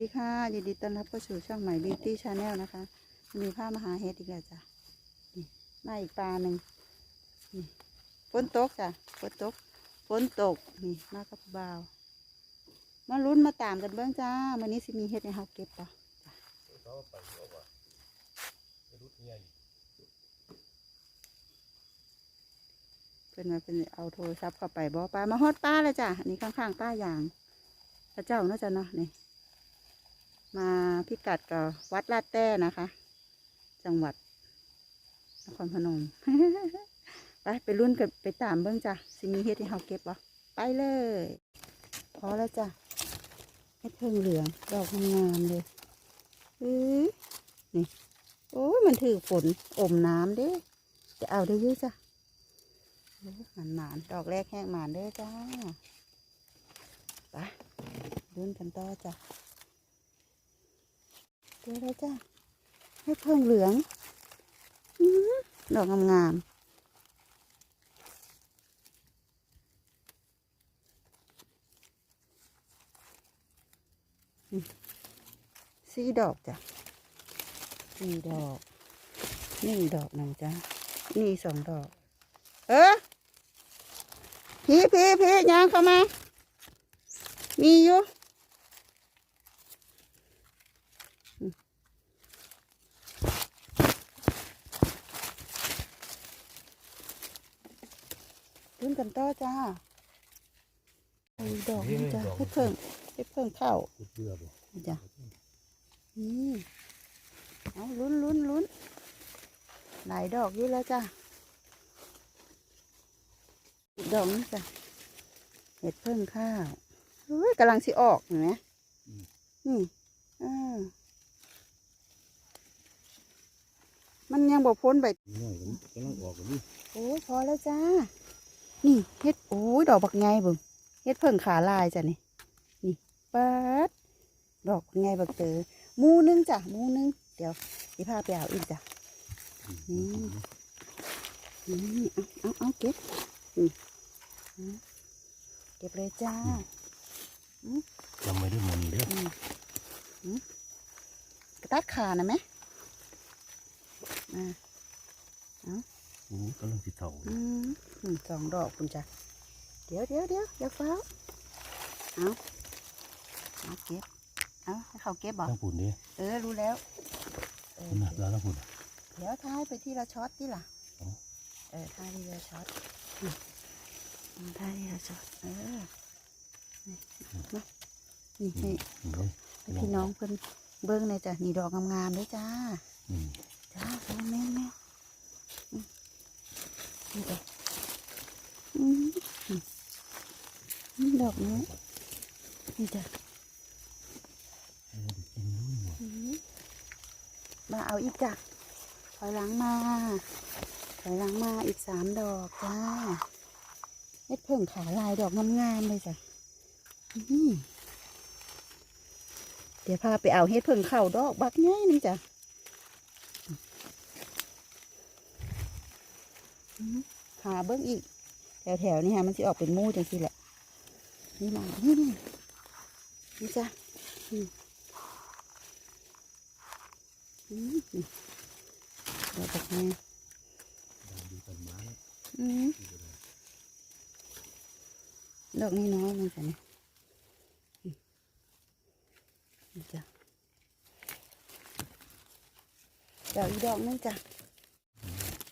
สวัสดีค่ะยินดีต้อนรับเข้าสู่ช่องใหม่ Beauty Channel นะคะวันนี้พามาหาเห็ดอีกแล้วจ้ะนี่มาอีกปลาหนึ่งนี่ฝนตกจ้ะฝนตกฝนตกนี่มากับบ่าว มาลุ้นมาตามกันเบื้องจ้าวันนี้สิมีเห็ดในเฮาเก็บป่ะเขาไปเอาว่าไม่รู้ที่ไงเพิ่นมาเป็นเอาโทรศัพท์เข้าไปบ่ปลามาฮอดป้าเลยจ้ะอันนี้ข้างๆป้าอย่างพระเจ้าเนาะจ้ะเนาะนี่ มาพิกัดกับวัดลาดแต้นะคะ จังหวัดนครพนม ไปไปรุ่นกันไปตามเบิ้งจ้ะสิมีเฮ็ดให้เฮาเก็บบ่ไปเลย พอแล้วจ้ะเฮ็ดเพิ่งเหลืองดอกงามเลยเอ้ยนี่ โอ้ยมันถือฝนอมน้ำเด้จะเอาได้เยอะจ้ะโอ้ยหมานหมานดอกแรกแห้งหมานเด้อจ้าไปรุ่นกันต่อจ้ะ เจอแล้วจ้ะเฮ็ดเพิ่งเหลืองอื้อดอกงามๆสี่ดอกจ้ะสี่ดอก นี่ดอกหนึ่งจ้ะนี่สองดอก เออพี่พี่พี่ยางเข้ามา มีอยู่อืมรุ่น กันต่อจ้าไอ้ดอกนี่จ้ะให้เพิ่งให้เพิ่งเข้าพูดเบื่อบ่นี่จ้ะนี่เอาลุ้นลุ้นลุ้นหลายดอกอยู่แล้วจ้ะอีกดอกนึงจ้ะเห็ดเพิ่งข้าวเฮ้ยกำลังสิออกเห็นไหมนี่อ่ามันยังบอกพ้นไปน้อยกันกำลังออกกันนี่โอ้ยพอแล้วจ้า นี่เฮ็ดโอ้ยดอกบักไงเบิ่งเฮ็ดเพิ่งขาลายจ้ะนี่นี่ปัดดอกบักไงบักเตอหมูนึงจ้ะหมูนึงเดี๋ยวสิพาไปเอาอีกจ้ะอืมนี่เอาเอาเอาเก็บนี่อืมเก็บเลยจ้าจำไม่ได้มันเด้ออืมอืมกระตัดขานะไหมอ่าโอ้ กำลังสิเท่าอืมอืมสองดอกคุณจ้ะเดี๋ยวเดี๋ยวเดี๋ยวอย่าเฝ้าเอาเอาเก็บเอาให้เขาเก็บบอกทั้งปุ่นนี่เออรู้แล้วเออคุณน่ะแล้วทั้งปุ่นเดี๋ยวท้ายไปที่ละช็อตที่ล่ะอ๋อเออท้ายที่ละช็อตอืมอืมท้ายที่ละช็อตเออนี่มานี่ให้นี่เลยให้พี่น้องเพิ่นเบิ้งเลยจ้ะนี่ดอกงามๆเลยจ้าอืมจ้าโอ้แม่แม่ ดอกนี้นี่จ้ะเอาไปกินนู่นบ่อืมาเอาอีกจ้ะถอยหลังมาถอยหลังมาอีกสามดอกจ้าเฮ็ดเพิ่งขาลายดอกงามๆเลยจ้ะเดี๋ยวพาไปเอาเฮ็ดเพิ่งเข่าดอกบักง่ายนึงจ้ะอืม หาเบิ้งอีก แถวๆนี่ฮะมันจะออกเป็นมูจังสิแหละ นี่มานี่นี่นี่จ้ะอืมอืมนี่ดอกบักม่ดูต้นไม้อืมดอกนี้น้อยมันจ้ะนี่ยอืมนี่จ้ะเดี๋ยวอีดอกนึงจ้ะ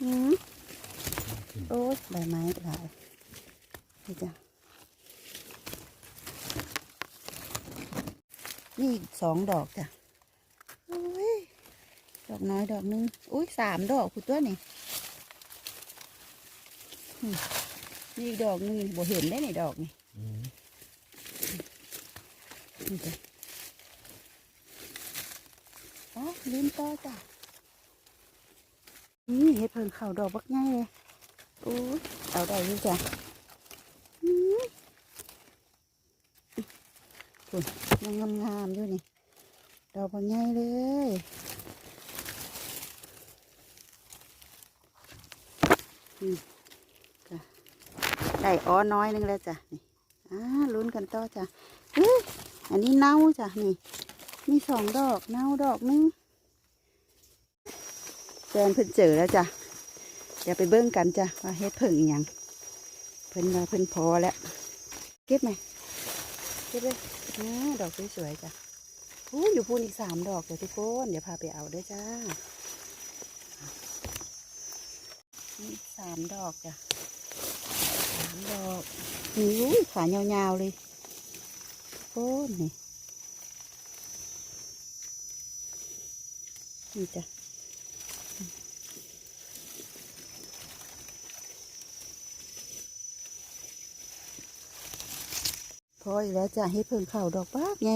อืม โอ้ยใบไม้หลายนี่จ้ะนี่อีกสองดอกจ้ะโอ้ยดอกน้อยดอกหนึงอุ้ยสามดอกคุณตัวนี่นี่อีกดอกนึงบ่เห็นได้ในดอกนี่อืมนี่จ้ะอ๋อลืมต่อจ้ะนี่เห็ดเพิ่งเข่าดอกบักง่ายเลย อ้ยเอาได้ยี่จ้ะคุณยังงามๆอยู่นี่ดอกบักง่ายเลยได้อ้อน้อยนึงแล้วจ้ะนี่อ่าลุ้นกันต่อจ้ะเฮ้ยอันนี้เน่าจ้ะนี่ มีสองดอกเน่าดอกนึงแฟนเพิ่นเจอแล้วจ้ะ เดี๋ยวไปเบิ้งกันจ้ะว่าเฮ็ดเพิ่งอีหยังเพิ่นมาเพิ่นพอแล้ว เก็บไหมเก็บเลยอ่าดอกสวยๆจ้ะอู้อยู่พูนอีกสามดอกเดี๋ยวทุกคนเดี๋ยวพาไปเอาเด้วยจ้าสามดอกจ้ะสามดอกนี่อุ้ยขายาวๆเลยโอ้นี่นี่จ้ะ ออีกแล้วจ้ะให้เพิ่งเข่าดอกบ้าไง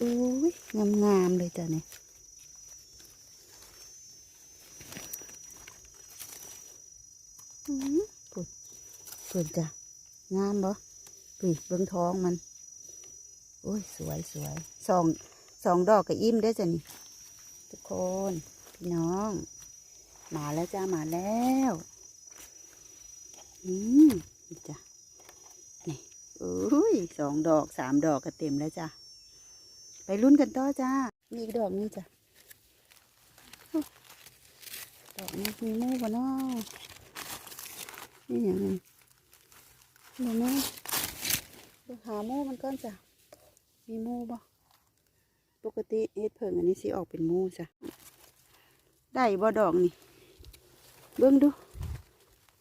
อุ้ยงามๆเลยจ้ะเนี่ยอืมปุ่นปุ่นจ้ะงามบ่ปีเบิ้งท้องมันโอ้ยสวยสวยสองสองดอกกับอิ่มได้จ้ะนี่ทุกคนพี่น้อง มาแล้วจ้ามาแล้ว อืมจ้ะ อุ้ยสองดอกสามดอกก็เต็มแล้วจ้ะ ไปลุ้นกันต่อจ้า มีอีกดอกนี้จ้ะ ดอกนี้มีมูกบ่เนาะนี่อย่างนี้เดี๋ยวนะเดี๋ยวหามูมันก่อนจ้ะ มีมูบ่ปกติเฮ็ดเพิ่งอันนี้สิออกเป็นมูจ้ะ ได้บ่ดอกนี่ เบิ่งดู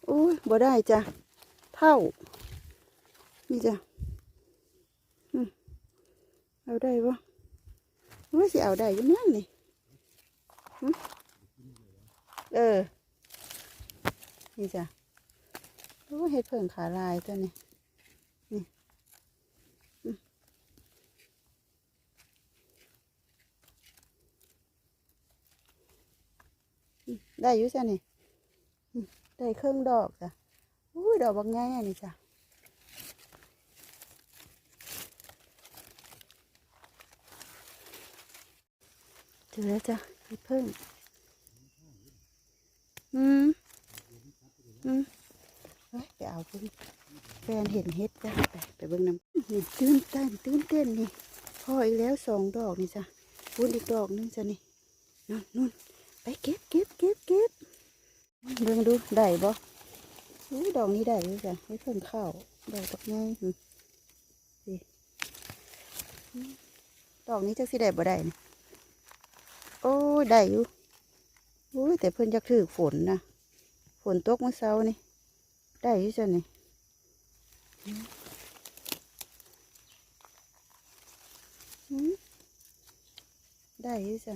โอ้ยบ่ได้จ้ะ เท่า นี่จ้ะอืมเอาได้บ่ว่าสิเอาได้ยังนั่นนี่เออ นี่จ้ะโอ้ยเฮ็ดเพิ่งขาลายตัวนี้นี่ได้อยู่จ้ะนี่ได้เครื่องดอกจ้ะอุ้ยดอกบางไงนนี้จ้ะ จอแล้วจ้ะเห็ดพึ่งอืม อืมเฮ้ยไปเอาพึ่งแฟนเห็นเห็ดจ้ะไปไปเบิ่งน้ำนี่ตื่นเต้นตื่นเต้นนี่พออีกแล้วสองดอกนี่จ้ะพูนอีกดอกนึงจ้ะนี่นู่นนู่นไปเก็บเก็บเก็บเก็บเบิ่งดูได้บ่อู้ดอกนี้ได้อยู่จ้ะให้เพิ่งเข้าวดอกบักง่ายดอกนี้จักสิได้บ่ได้นี่ อ้ยได้อยู่โอ้ยแต่เพิ่อนจะถือฝนนะฝนตกเมื่อเช้านี่ได้อยู่จ้ะนี่อืมได้อยู่จ้ะ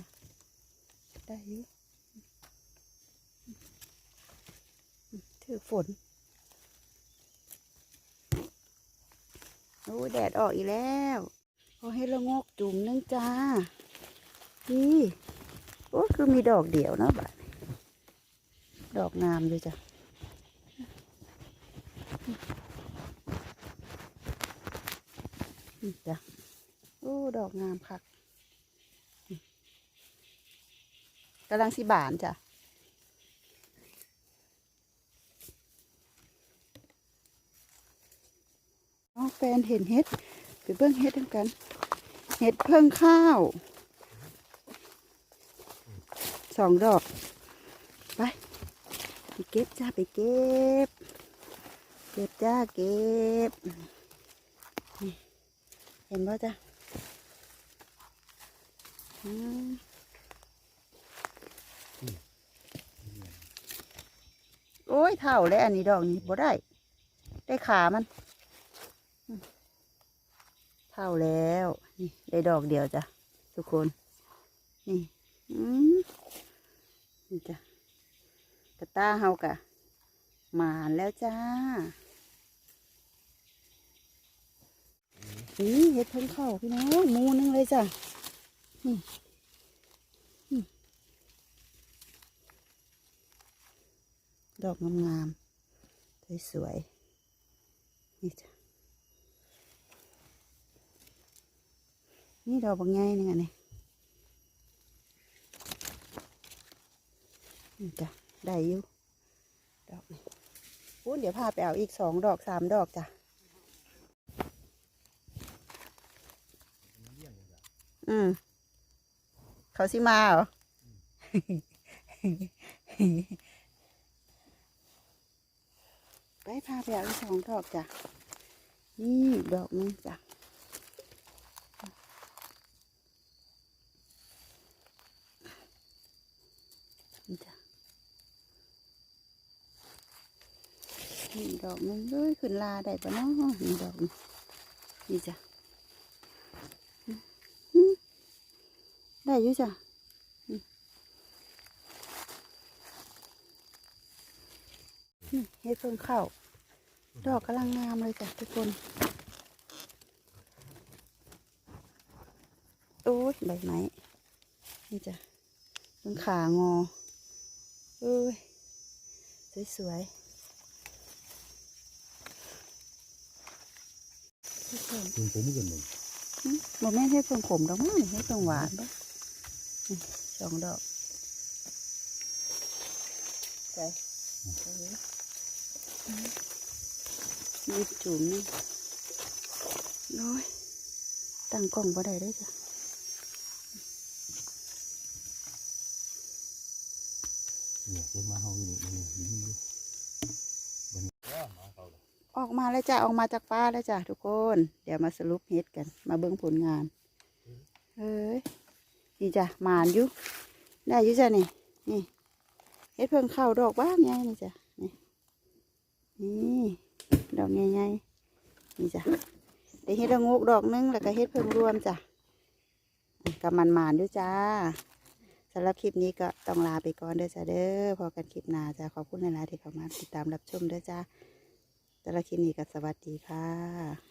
ได้อยู่ถือฝนโอ้ยแดดออกอีกแล้ว พอให้ละงกจุ่มนึงจ้านี่ โอ้คือมีดอกเดียวเนาะบัดนี้ดอกงามเลยจ้ะจ้ะโอ้ดอกงามคักนี่กำลังสิบานจ้ะน้อแฟนเห็นเห็ดไปเบิ่งเห็ดด้วยกัน เห็ดเพิ่งข้าว สองดอก ไป ไปเก็บจ้าไปเก็บ เก็บจ้าเก็บ เห็นป่ะจ้าโอ้ยเท่าแล้วอันนี้ดอกนี้บ่ได้ ได้ขามัน เท่าแล้ว นี่ได้ดอกเดียวจ้ะทุกคน นี่ อืม นี่จ้ะกระตาเฮากะหมานแล้วจ้านี่เห็ดเพิ่งเข้าพี่น้องมูนึงเลยจ้ะนี่นี่ดอกงามๆสวยๆนี่จ้ะนี่ดอกบางไงนี่ไงนี่ นี่จ้ะได้อยู่ดอกนี่พูดเดี๋ยวพาไปเอาอีกสองดอกสามดอกจ้ะอืมเขาสิมาเหรอไปพาไปเอาอีกสองดอกจ้ะนี่ดอกนึงจ้ะ นี่จ้ะนี่ ดอกนึงเลยขึ้นลาได้ปะเนาะนี่ดอกนี่จ้ะได้อยู่จ้ะอืมนี่เฮ็ดเพิ่งเข้า ดอกกำลังงามเลยจ้ะทุกคน โอ้ยใบไม้ นี่จ้ะเพิ่งขางอ เอ้ย สวยๆ ทุกคนคุณผมกันหนึ่งบอแม่นให้เพิ่งขมดอกมั้งให้เพิ่งหวานปะนี่สองดอกใส่เออนี่จุ่มนี่น้อยตั้งกล้องบ่ได้เลยจ้ะเนี่ยเดินมาเฮาอยู่นี่นี่นี่นี่ ออกมาแล้วจ้ะออกมาจากป้าแล้วจ้ะทุกคน เดี๋ยวมาสรุปเฮ็ดกัน มาเบิ่งผลงานเฮ้ยนี่จ้ะหมานอยู่ได้อยู่จ้ะนี่นี่เฮ็ดเพิ่งเข้าดอกบ้านไงนี่จ้ะนี่นี่ดอกใหญ่ๆนี่จ้ะได้เฮ็ดละงูกดอกหนึงแล้วก็เฮ็ดเพิ่งรวมจ้ะกับมันหมานด้วยจ้าสำหรับคลิปนี้ก็ต้องลาไปก่อนเด้อจ้าเด้อพอกันคลิปหน้าจ้าขอบคุณหลายๆที่เข้ามาติดตามรับชมเด้อจ้า แต่ละคลิปนี้ก็สวัสดีค่ะ